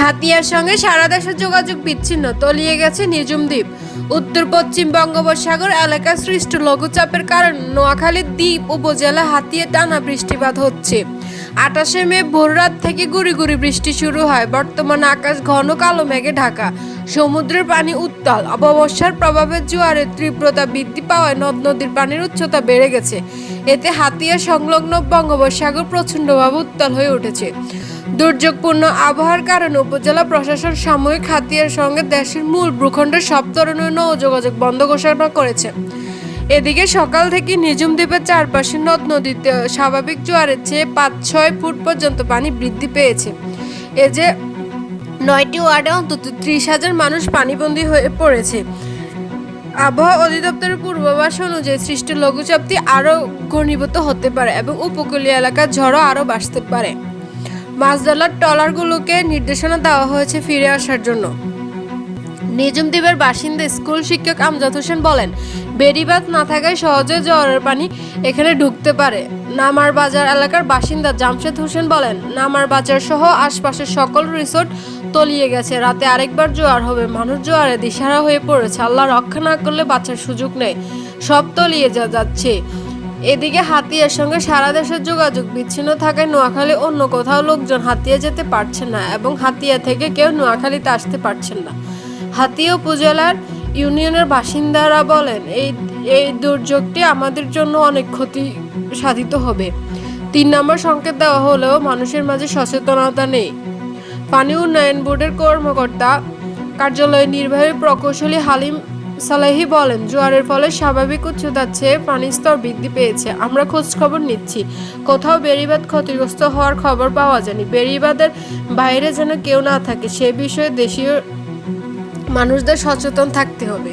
হাতিয়ার সঙ্গে সারা দেশের যোগাযোগ বিচ্ছিন্ন, তলিয়ে গেছে নিজুম দ্বীপ উত্তর পশ্চিম বঙ্গোপসাগর এলাকায় সৃষ্ট লঘুচাপের কারণ নোয়াখালীর দ্বীপ উপজেলা হাতিয়া টানা বৃষ্টিপাত হচ্ছে। আঠাশে মে ভোররাত থেকে গুড়ি গুড়ি বৃষ্টি শুরু হয়। বর্তমানে আকাশ ঘন কালো মেঘে ঢাকা। সমুদ্রের পানি উত্তাল। অমাবস্যার প্রভাবে জোয়ারের তীব্রতা বৃদ্ধি পাওয়ায় নদ নদীর পানির উচ্চতা বেড়ে গেছে। এতে হাতিয়া সংলগ্ন বঙ্গোপসাগর প্রচণ্ডভাবে উত্তাল হয়ে উঠেছে। দুর্যোগপূর্ণ আবহাওয়ার কারণে উপজেলা প্রশাসন সাময়িক হাতিয়ার সঙ্গে দেশের মূল ভূখণ্ডের সব ধরনের নৌ যোগাযোগ বন্ধ ঘোষণা করেছে। এদিকে সকাল থেকে নিজুম দ্বীপের চারপাশে নদ নদীতে স্বাভাবিক জোয়ারের চেয়ে পাঁচ ছয় ফুট পর্যন্ত পানি বৃদ্ধি পেয়েছে। এ যে নয়টি ওয়ার্ডে অন্তত ত্রিশ হাজার মানুষ পানিবন্দী হয়ে পড়েছে। আবহাওয়া অধিদপ্তরের পূর্বাভাস অনুযায়ী সৃষ্ট লঘুচাপটি আরও ঘনীভূত হতে পারে এবং উপকূলীয় এলাকার ঝড়ও আরও বাড়তে পারে। মাছ ধরার ট্রলারগুলোকে নির্দেশনা দেওয়া হয়েছে ফিরে আসার জন্য। নিজুম দ্বীপের বাসিন্দা স্কুল শিক্ষক আমজাদ হোসেন বলেন বেড়িবাঁধ না থাকায় সহজে জ্বরের পানি এখানে ঢুকতে পারে। নামার বাজার এলাকার বাসিন্দা জামশেদ হোসেন বলেন, নামার বাজার সহ আশপাশের সকল রিসোর্ট তলিয়ে গেছে। রাতে আরেকবার জোয়ার হবে, মানুষ জোয়ারে দিশারা হয়ে পড়েছে। আল্লাহ রক্ষা না করলে বাঁচার সুযোগ নেই। সব তলিয়ে যা যাচ্ছে। এদিকে হাতিয়ার সঙ্গে সারা দেশের যোগাযোগ বিচ্ছিন্ন থাকায় নোয়াখালী অন্য কোথাও লোকজন হাতিয়া যেতে পারছেন না এবং হাতিয়া থেকে কেউ নোয়াখালীতে আসতে পারছেন না। হাতিয়া উপজেলার ইউনিয়নের বাসিন্দারা বলেন, এই এই দুর্যোগটি আমাদের জন্য অনেক ক্ষতি সাধিত হবে। তিন নম্বর সংকেত দেওয়া হলেও মানুষের মাঝে সচেতনতা নেই। পানি উন্নয়ন বোর্ডের কর্মকর্তা কার্যালয়ের নির্বাহী প্রকৌশলী হালিম সালাহি বলেন, জোয়ারের ফলে স্বাভাবিক উচ্চতার চেয়ে পানির স্তর বৃদ্ধি পেয়েছে। আমরা খোঁজ খবর নিচ্ছি। কোথাও বেড়িবাঁধ ক্ষতিগ্রস্ত হওয়ার খবর পাওয়া যায়নি। বেড়িবাঁধের বাইরে যেন কেউ না থাকে, সে বিষয়ে দেশীয় মানুষদের সচেতন থাকতে হবে।